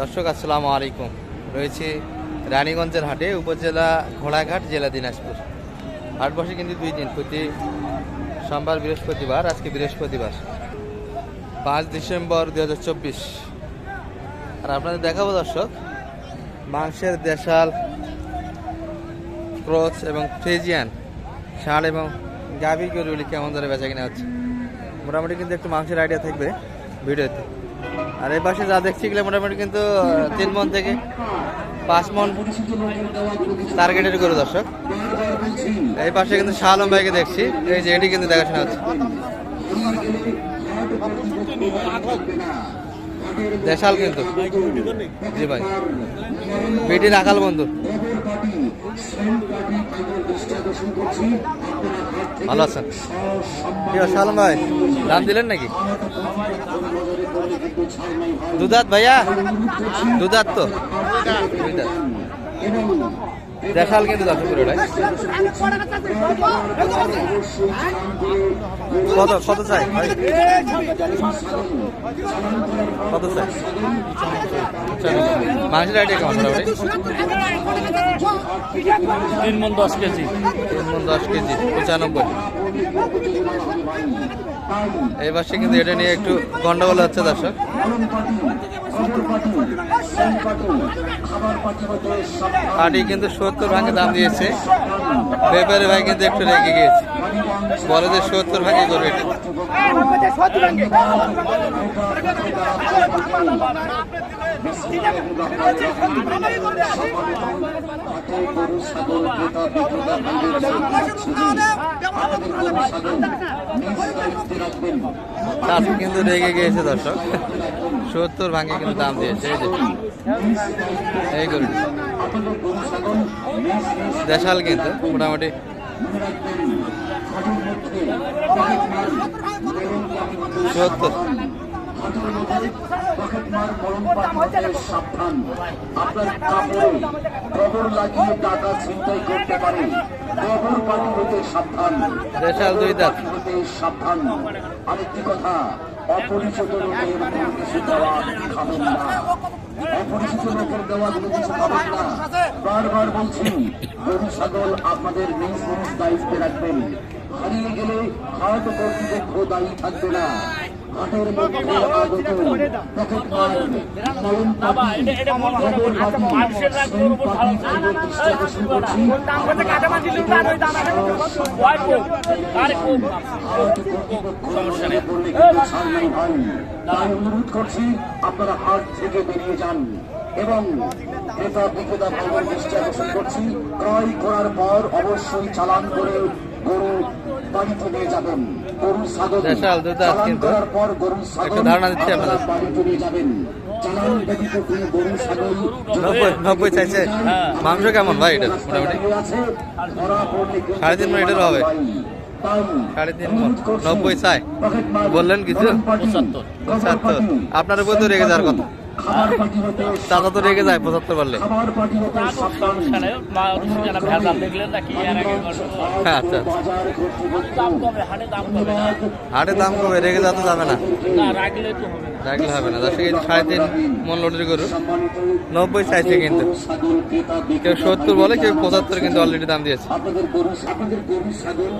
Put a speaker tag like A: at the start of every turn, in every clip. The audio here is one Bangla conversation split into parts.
A: দর্শক, আসসালামু আলাইকুম। রয়েছে রানীগঞ্জের হাটে, উপজেলা ঘোড়াঘাট, জেলা দিনাজপুর। হাট বসে কিন্তু দুই দিন, প্রতি সোমবার বৃহস্পতিবার, আজকে বৃহস্পতিবার, পাঁচ ডিসেম্বর দু হাজার চব্বিশ। আর আপনাদের দেখাবো দর্শক, মাংসের দেশাল, ক্রচ এবং ফ্রেজিয়ান ষাঁড় এবং গাভী গরুগুলি কেমন ধরে বেচা কিনা হচ্ছে। মোটামুটি কিন্তু একটু মাংসের আইডিয়া থাকবে ভিডিওতে। আর এই পাশে যা দেখছি মোটামুটি কিন্তু তিন মন থেকে পাঁচ মন টার্গেটের করে দর্শক। এই পাশে কিন্তু শাহ ভাইকে দেখছি, এই যে এটি কিন্তু দেখাশোনা হচ্ছে। দেশাল কিন্তু। জি ভাই। বেটি আকাল বন্ধু। ভালো আছেন? সালাম ভাই? দাম দিলেন নাকি? দুধাত ভাইয়া? দুধাত তো? দুই দাঁত। দেখাল কিন্তু ওটাই কত কত চাই? ভাই? কত চাই? মাংসের আইডিয়া কেমন
B: তিন মন দশ কেজি।
A: তিন মণ দশ কেজি পঁচানব্বই। এই পাশে কিন্তু এটা নিয়ে একটু গন্ডগোল হচ্ছে দর্শক। পাটি কিন্তু সত্তর ভাঙে দাম দিয়েছে। ব্যাপারে ভাই কিন্তু একটু রেগে গিয়েছে। বলে যে সত্তর ভাঙে করবে কিন্তু রেগে গিয়েছে দর্শক। সত্তর ভাঙে কিন্তু দাম দিয়েছে এই করুন দেশাল কিন্তু মোটামুটি। সত্তর।
C: আপনার কাপড়ে গোবর লাগিয়ে টাকা ছিনতাই করতে পারে গোবর পানি হতে সাবধান হতে সাবধান আরেকটি কথা অপরিচিত লোকের কোনো দেওয়া খাবেন না অপরিচিত লোকের দেওয়া কোনো কিছু খাবেন না বারবার বলছি গরু ছাগল আপনাদের নিজ নিজ দায়িত্বে রাখবেন হারিয়ে গেলে হাট কর্তৃপক্ষ দায়ী থাকবে না তাই অনুরোধ করছি আপনারা হাট থেকে বেরিয়ে যান এবং ক্রেতা বিক্রেতা ভাইদের দৃষ্টি আকর্ষণ করছি ক্রয় করার পর অবশ্যই চালান করে গরু বাড়িতে নিয়ে যাবেন গরু ছাগল
A: দেশাল দুধ আছে
C: চালান করার পর গরু ছাগল
A: ধারণা দিচ্ছি
C: আপনারা
A: আপনাদের।
C: বাড়িতে যাবেন। চালান ব্যতীত কোনো গরু ছাগল
A: নব্বই নব্বই চাইছে। মাংস কেমন ভাই এটা? মোটামুটি? সাড়ে তিন মিনিটের হবে? সাড়ে তিন নব্বই চাই। বললেন কিছু?
B: পঁচাত্তর।
A: আপনার উপর তো রেগে যাওয়ার কথা। চাচা তো রেগে যায় পঁচাত্তর। হ্যাঁ, আচ্ছা
B: কমে হাটে দাম কমে
A: রেগে যাওয়া তো যাবে না।
B: রাখলে হবে না।
A: সাড়ে তিন মন লোডের গরু। নব্বই চাইছে কিন্তু। কেউ সত্তর বলে কেউ পঁচাত্তর কিন্তু অলরেডি দাম দিয়েছে।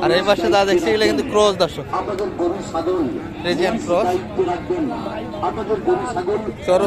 A: আর এই পাশে যা দেখছি এগুলো কিন্তু ক্রস দর্শক।
C: আপনাদের গরু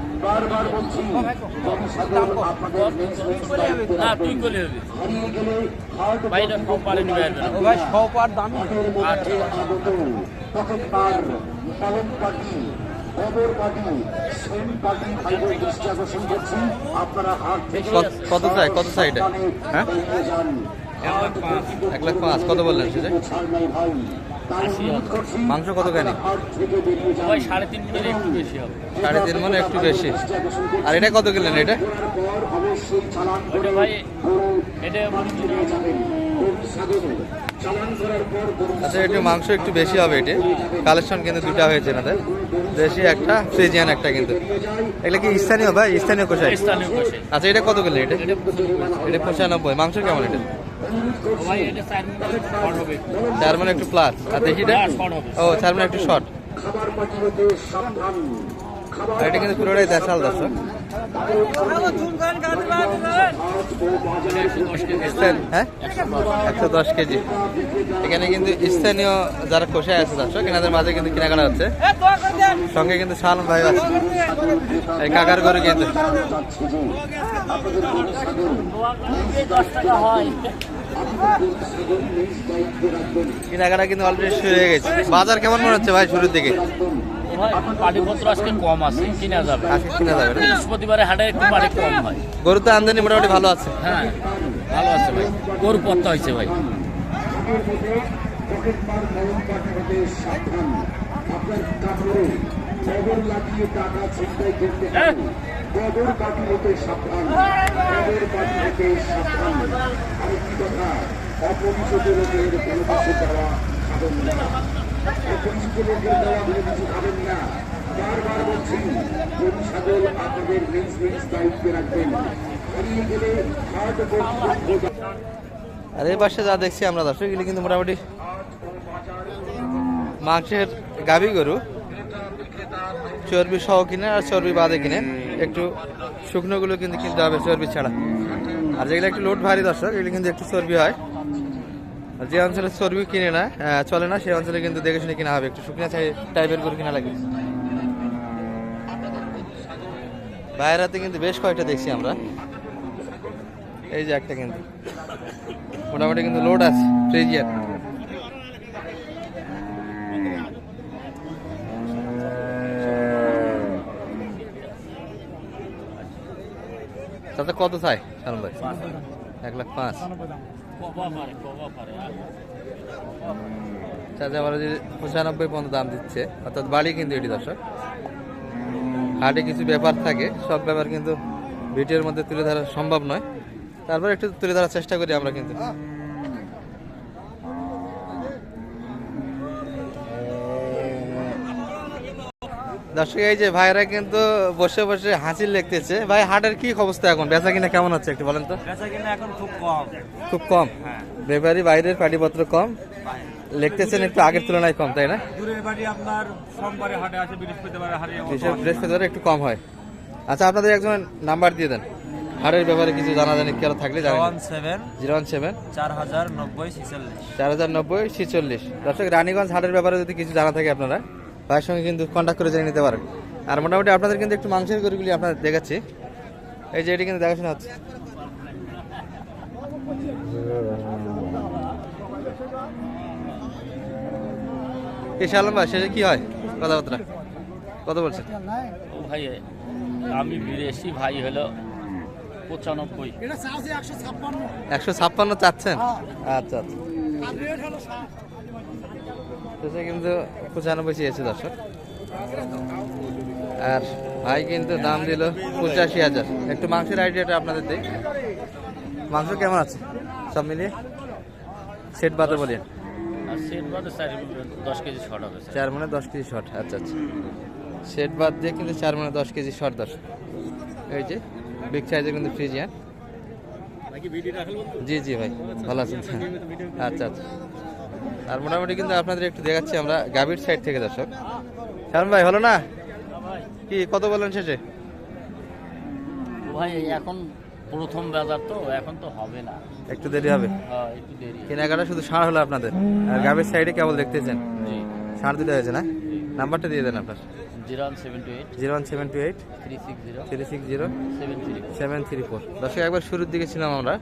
C: বারবার বলছি
B: না তুই করে হবে
C: হারিয়ে গেলে হাট
B: ভাই এটা সব পারে নিবে আসবে না।
A: ও দামি
C: হাটের মধ্যে আগত পকেট মার পালন পাটি কবর পাটি সেন পাটি ভাইদের দৃষ্টি আকর্ষণ করছি আপনারা
A: কত- কত চাই? কত চাই এটা?
C: সাবধানে
A: হ্যাঁ? এক লাখ পাঁচ কত বললেন সেটা? মাংস কত
B: ভাই সাড়ে তিন
A: মানে একটু বেশি। আর এটা কত কিনলেন এটা? আচ্ছা একটু মাংস একটু বেশি হবে এটা। কালেকশন কিন্তু দুটা হয়েছে এনাদের দেশি একটা ফ্রিজিয়ান একটা কিন্তু। এগুলো কি স্থানীয় ভাই? স্থানীয়
B: বসে
A: আচ্ছা এটা কত কিনলেন এটা?
B: এটা পঁচানব্বই।
A: মাংস কেমন এটা?
B: চার
A: মানে একটু প্লাস আর দেখি। ও চার মানে একটু শর্ট এটা কিন্তু পুরোটাই দেশাল, দর্শক। হ্যাঁ? একশো দশ কেজি। এখানে কিন্তু স্থানীয় যারা কষায় আছে, দর্শক, এনাদের মাঝে কিন্তু কেনাকাটা হচ্ছে। সঙ্গে কিন্তু সালন ভাই আছে। এই কাকার গরু কিন্তু। কেনাকাটা কিন্তু অলরেডি শুরু হয়ে গেছে। বাজার কেমন মনে হচ্ছে ভাই শুরুর দিকে?
B: ভাই পাটিপত্র আজকে কম আছে কিনা যাবে।
A: আজকে কিনা যাবে
B: বৃহস্পতিবারে হাটে একটু পাটি কম হয়।
A: গরু তো আমদানি মোটামুটি ভালো আছে।
B: হ্যাঁ ভালো আছে ভাই। গরু পত্তা হয়েছে ভাই। হ্যাঁ।
C: অপরিচিত লোকের কোনো কিছু দেওয়া
A: আর এই পাশে যা দেখছি আমরা দর্শক, এগুলি কিন্তু মোটামুটি মাংসের গাভী গরু। চর্বি সহ কিনে আর চর্বি বাদে কিনে একটু শুকনোগুলো কিন্তু কিনতে হবে চর্বি ছাড়া। আর যেগুলো একটু লোড ভারী দর্শক, এগুলো কিন্তু একটু চর্বি হয়। যে অঞ্চলে চর্বি কিনে না চলে না, সেই অঞ্চলে কিন্তু দেখে শুনে কিনা হবে। একটু শুকনো টাইপের গরু কিনা লাগে। বাইরের হাতে কিন্তু বেশ কয়েকটা দেখছি আমরা। এই যে একটা কিন্তু। মোটামুটি কিন্তু লোড আছে ফ্রিজিয়ার তাতে কত চাই? শালম ভাই এক লাখ পাঁচ। চাচা পঁচানব্বই পর্যন্ত দাম দিচ্ছে। অর্থাৎ বাড়ি কিন্তু এটি দর্শক। হাটে কিছু ব্যাপার থাকে, সব ব্যাপার কিন্তু ভিডিওর মধ্যে তুলে ধরা সম্ভব নয়। তারপর একটু তুলে ধরার চেষ্টা করি আমরা কিন্তু। দর্শক এই যে ভাইরা কিন্তু বসে বসে হাসি লিখতেছে ভাই হাটের কি অবস্থা এখন? বেচা কিনা কেমন হচ্ছে একটু বলেন তো?
D: বেচা কিনা এখন খুব কম।
A: খুব কম? ব্যাপারী বাইরের পাটিপত্র কম? লিখতেছেন একটু আগের তুলনায় কম তাই না?
D: দূরের বাড়ি আপনার সোমবারে হাটে আসে বৃহস্পতিবারে হাটে
A: বিশেষ বৃহস্পতিবার একটু কম হয়। আচ্ছা আপনাদের একজন নাম্বার দিয়ে দেন। হাটের ব্যাপারে কিছু জানা জানি কেউ থাকলে জানান জিরো ওয়ান সেভেন
D: চার হাজার নব্বই ছিচল্লিশ।
A: চার হাজার নব্বই ছিচল্লিশ। দর্শক রানীগঞ্জ হাটের ব্যাপারে যদি কিছু জানা থাকে আপনারা। ভাইয়ের সঙ্গে কিন্তু কন্ট্যাক্ট করে জেনে নিতে পারেন। আর মোটামুটি আপনাদের কিন্তু একটু মাংসের গরুগুলি আপনাদের দেখাচ্ছি। এই যে এটি কিন্তু দেখাশোনা হচ্ছে। কি শালম ভাই শেষে কি হয় কথাবার্তা? কত বলছেন?
B: ও ভাই আমি বিদেশি ভাই হলো পঁচানব্বই।
A: একশো ছাপ্পান্ন। চাচ্ছেন? আচ্ছা আচ্ছা। শেষে কিন্তু পঁচানব্বই চেয়েছে দর্শক। আর ভাই কিন্তু দাম দিল পঁচাশি হাজার। একটু মাংসের আইডিয়াটা আপনাদের দিই। মাংস কেমন আছে? সব মিলিয়ে? সেট বাদে বলেন
B: আর চার
A: মানে দশ কেজি শর্ট আচ্ছা আচ্ছা। সেট বাদ দিয়ে কিন্তু চার মানে দশ কেজি শর্ট দশ এই যে বিগ সাইজের কিন্তু ফ্রিজ হ্যাঁ জি জি ভাই ভালো আছেন। আচ্ছা আচ্ছা। আর মোটামুটি কিন্তু আপনাদের একটু দেখাচ্ছি আমরা গাভীর সাইড থেকে দর্শক। শারম ভাই হলো না? কি কত বললেন শেষে?
B: ভাই এখন প্রথম বাজার তো এখন তো হবে না।
A: একটু দেরি হবে?
B: হ্যাঁ একটু দেরি
A: কেনাকাটা শুধু ষাঁড় হলো আপনাদের? আর গাভীর সাইডে কেবল দেখতেছেন? ষাঁড় দিতে হয়েছে না? নাম্বারটা দিয়ে দেন আপনার।
B: Zero one seven two eight.
A: Zero one seven two eight.
B: Three six zero.
A: Three six zero.
B: Seven three
A: seven three four. দর্শক একবার শুরুর দিকে ছিলাম আমরা।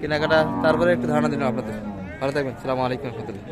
A: কেনাকাটা তারপরে একটু ধারণা দিলাম আপনাদের। ভালো থাকবেন সালামু রহমতুল্লাহ।